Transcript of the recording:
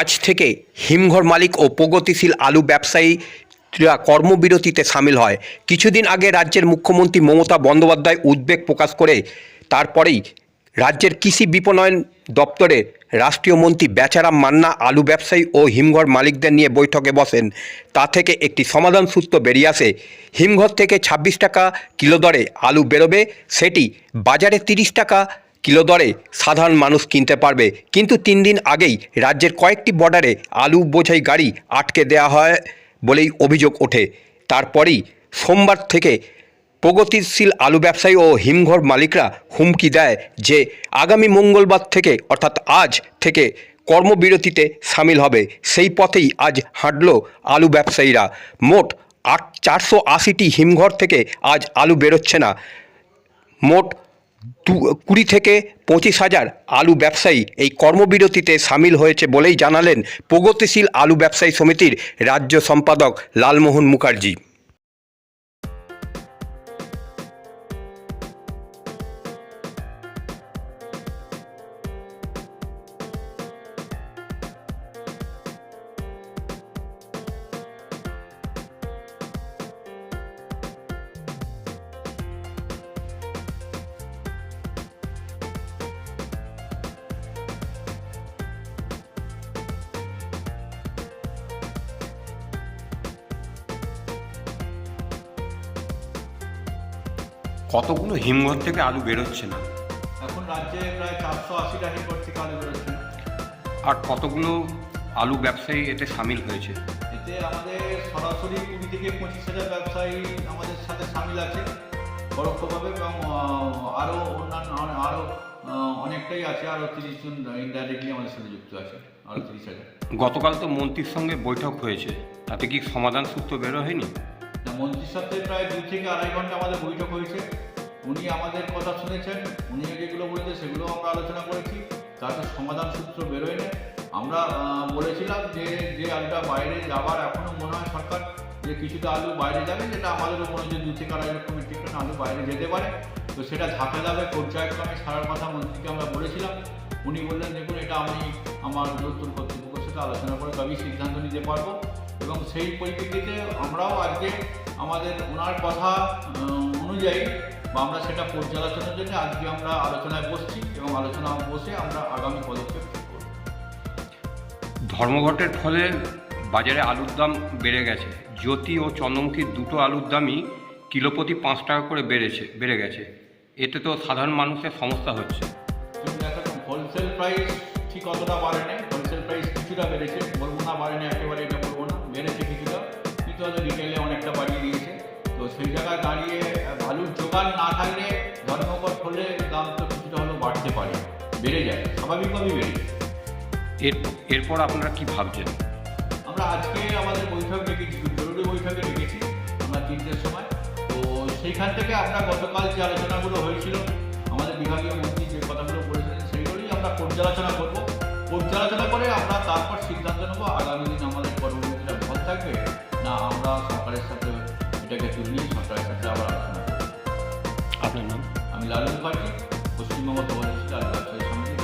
আজ থেকে হিমঘর মালিক ও প্রগতিশীল আলু ব্যবসায়ীরা কর্মবিরতিতে সামিল হয়। কিছুদিন আগে রাজ্যের মুখ্যমন্ত্রী মমতা বন্দ্যোপাধ্যায় উদ্বেগ প্রকাশ করে, তারপরেই রাজ্যের কৃষি বিপণন দপ্তরে রাষ্ট্রীয় মন্ত্রী বেচারাম মান্না আলু ব্যবসায়ী ও হিমঘর মালিকদের নিয়ে বৈঠকে বসেন। তা থেকে একটি সমাধান সূত্র বেরিয়ে আসে। হিমঘর থেকে ছাব্বিশ টাকা কিলো দরে আলু বেরোবে, সেটি বাজারে তিরিশ টাকা কিলো দরে সাধারণ মানুষ কিনতে পারবে। কিন্তু তিন দিন আগেই রাজ্যের কয়েকটি বর্ডারে আলু বোঝাই গাড়ি আটকে দেওয়া হয় বলেই অভিযোগ ওঠে। তারপরেই সোমবার থেকে প্রগতিশীল আলু ব্যবসায়ী ও হিমঘর মালিকরা হুমকি দেয় যে আগামী মঙ্গলবার থেকে অর্থাৎ আজ থেকে কর্মবিরতিতে সামিল হবে। সেই পথেই আজ হাঁটল আলু ব্যবসায়ীরা। মোট আট, চারশো আশিটি হিমঘর থেকে আজ আলু বেরোচ্ছে না। মোট দু- কুড়ি থেকে পঁচিশ হাজার আলু ব্যবসায়ী এই কর্মবিরতিতে সামিল হয়েছে বলেই জানালেন প্রগতিশীল আলু ব্যবসায়ী সমিতির রাজ্য সম্পাদক লালমোহন মুখার্জি। কতগুলো হিমঘর থেকে আলু বেরোচ্ছে না। এখন রাজ্যে প্রায় চারশো আশিটা হেক্টর থেকে আলু বেরোচ্ছে। আর কতগুলো আলু ব্যবসায়ী এতে সামিল হয়েছে? এতে আমাদের সরাসরি কুড়ি থেকে পঁচিশ হাজার ব্যবসায়ী আমাদের সাথে সামিল আছে পরোক্ষভাবে এবং আরও অন্যান্য আরও অনেকটাই আছে আরও তিরিশ জন ইনডাইরেক্টলি আমাদের সাথে যুক্ত আছে আরও তিরিশ হাজার। গতকাল তো মন্ত্রীর সঙ্গে বৈঠক হয়েছে তাতে কি সমাধান সূত্র বেরো হয়নি? মন্ত্রীর সাথে প্রায় দুই থেকে আড়াই ঘণ্টা আমাদের বৈঠক হয়েছে। উনি আমাদের কথা শুনেছেন, উনি যেগুলো বলেছে সেগুলো আমরা আলোচনা করেছি, তাতে সমাধান সূত্র বেরোয়নি। আমরা বলেছিলাম যে যে আলুটা বাইরে যাবার এখনও মনে হয় সরকার যে কিছুটা আলু বাইরে যাবে, যেটা আমাদেরও মনে হয় যে দু থেকে আড়াই লক্ষ মেট্রিক টন আলু বাইরে যেতে পারে। তো সেটা ঝাঁপে যাবে পর্যায়ক্রমে সারার কথা মন্ত্রীকে আমরা বলেছিলাম। উনি বললেন, দেখুন, এটা আমি আমার উত্তর কর্তৃপক্ষের সাথে আলোচনা করে তবেই সিদ্ধান্ত নিতে পারব। এবং সেই পরিপ্রেক্ষিতে আমরাও আজকে আমাদের ওনার কথা অনুযায়ী বা আমরা সেটা পর্যালোচনার জন্য আজকে আমরা আলোচনায় বসছি এবং আলোচনা বসে আমরা আগামী পদক্ষেপ ধর্মঘটের ফলে বাজারে আলুর দাম বেড়ে গেছে। জ্যোতি ও চন্দ্রমুখীর দুটো আলুর দামই কিলো প্রতি পাঁচ টাকা করে বেড়েছে বেড়ে গেছে। এতে তো সাধারণ মানুষের সমস্যা হচ্ছে। হোলসেল প্রাইস ঠিক অতটা বাড়েনি হোলসেল প্রাইস কিছুটা বেড়েছে বলব না বাড়েনি একেবারে বেড়ে যায় স্বাভাবিকভাবেই বেড়ে যায়। এর এরপর আপনারা কি ভাবছেন? আমরা আজকে আমাদের বৈঠক ডেকেছি জরুরি বৈঠকে ডেকেছি আমরা তিনটের সময়। তো সেইখান থেকে আমরা গতকাল যে আলোচনাগুলো হয়েছিল আমাদের বিভাগীয় মন্ত্রী যে কথাগুলো বলেছিলেন সেইগুলোই আমরা পর্যালোচনা করব। পর্যালোচনা করে আমরা তারপর সিদ্ধান্ত নেব আগামী দিন আমাদের কর্মসূচিটা বন্ধ থাকবে না আমরা সরকারের সাথে এটাকে তুলিয়ে সরকারের সাথে আবার আলোচনা করব। আপনার নাম? আমি লালন মুখার্জি। 星のまた私から会社の